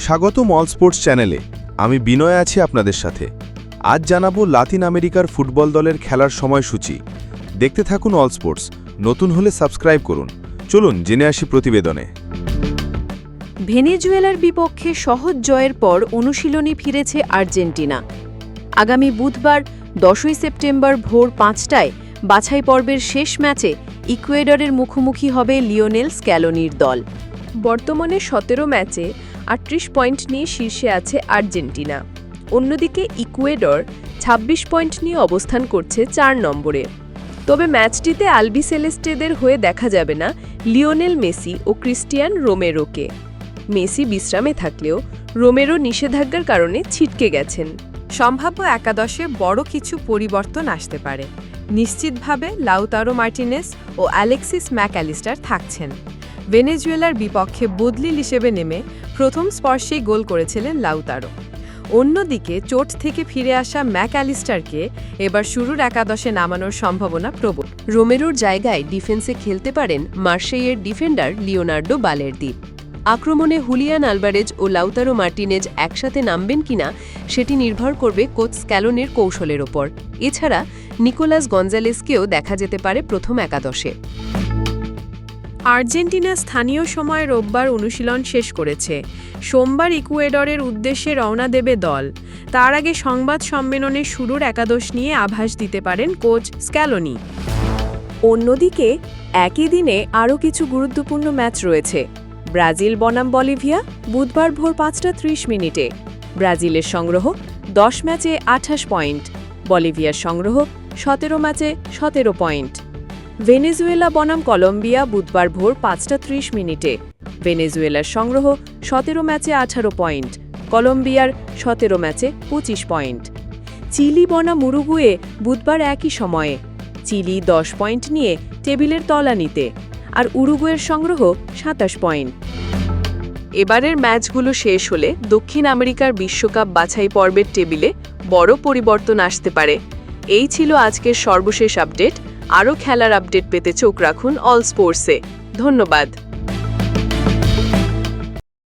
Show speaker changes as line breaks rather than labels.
স্বাগতম all sports চ্যানেলে। আমি বিনয় আছি আপনাদের সাথে। আজ জানাব লাতিন আমেরিকার ফুটবল দলের খেলার সময়সূচি। দেখতে থাকুন অল স্পোর্টস। নতুন হলে সাবস্ক্রাইব করুন। চলুন, জেনে আসি প্রতিবেদনে।
ভেনেজুয়েলার বিপক্ষে সহজ জয়ের পর অনুশীলনী ফিরেছে আর্জেন্টিনা। আগামী বুধবার, দশই সেপ্টেম্বর ভোর পাঁচটায় বাছাই পর্বের শেষ ম্যাচে ইকুয়েডরের মুখোমুখি হবে লিওনেল স্ক্যালোনির দল।
বর্তমানে সতেরো ম্যাচে আটত্রিশ পয়েন্ট নিয়ে শীর্ষে আছে আর্জেন্টিনা। অন্যদিকে ইকুয়েডর ২৬ পয়েন্ট নিয়ে অবস্থান করছে চার নম্বরে। তবে ম্যাচটিতে আলবি সেলেস্টেদের হয়ে দেখা যাবে না লিওনেল মেসি ও ক্রিস্টিয়ান রোমেরোকে। মেসি বিশ্রামে থাকলেও রোমেরো নিষেধাজ্ঞার কারণে ছিটকে গেছেন।
সম্ভাব্য একাদশে বড় কিছু পরিবর্তন আসতে পারে। নিশ্চিতভাবে লাউতারো মার্টিনেস ও অ্যালেক্সিস ম্যাকঅ্যালিস্টার থাকছেন। ভেনেজুয়েলার বিপক্ষে বদলিল হিসেবে নেমে প্রথম স্পর্শেই গোল করেছিলেন লাউতারো। অন্যদিকে চোট থেকে ফিরে আসা ম্যাক অ্যালিস্টারকে এবার শুরুর একাদশে নামানোর সম্ভাবনা প্রবল।
রোমেরোর জায়গায় ডিফেন্সে খেলতে পারেন মার্শেইয়ের ডিফেন্ডার লিওনার্ডো বালেরদ্বীপ আক্রমণে হুলিয়ান আলবারেজ ও লাউতারো মার্টিনেজ একসাথে নামবেন কিনা সেটি নির্ভর করবে কোচ স্ক্যালোনের কৌশলের ওপর। এছাড়া নিকোলাস গঞ্জালেসকেও দেখা যেতে পারে প্রথম একাদশে।
আর্জেন্টিনা স্থানীয় সময় রোববার অনুশীলন শেষ করেছে। সোমবার ইকুয়েডরের উদ্দেশ্যে রওনা দেবে দল। তার আগে সংবাদ সম্মেলনে শুরুর একাদশ নিয়ে আভাস দিতে পারেন কোচ স্ক্যালোনি। অন্যদিকে, একই দিনে আরও কিছু গুরুত্বপূর্ণ ম্যাচ রয়েছে। ব্রাজিল বনাম বলিভিয়া, বুধবার ভোর পাঁচটা ত্রিশ মিনিটে। ব্রাজিলের সংগ্রহ, দশ ম্যাচে আঠাশ পয়েন্ট। বলিভিয়ার সংগ্রহ, সতেরো ম্যাচে সতেরো পয়েন্ট। ভেনেজুয়েলা বনাম কলম্বিয়া বুধবার ভোর পাঁচটা ত্রিশ মিনিটে। ভেনেজুয়েলার সংগ্রহ সতেরো ম্যাচে আঠারো পয়েন্ট, কলম্বিয়ার সতেরো ম্যাচে পঁচিশ পয়েন্ট। চিলি বনাম উরুগুয়ে বুধবার একই সময়ে, চিলি দশ পয়েন্ট নিয়ে টেবিলের তলানিতে, আর উরুগুয়ের সংগ্রহ সাতাশ পয়েন্ট। এবারের ম্যাচগুলো শেষ হলে দক্ষিণ আমেরিকার বিশ্বকাপ বাছাই পর্বের টেবিলে বড় পরিবর্তন আসতে পারে। এই ছিল আজকের সর্বশেষ আপডেট। আরও খেলার আপডেট পেতে চোখ রাখুন অল স্পোর্টসে। ধন্যবাদ।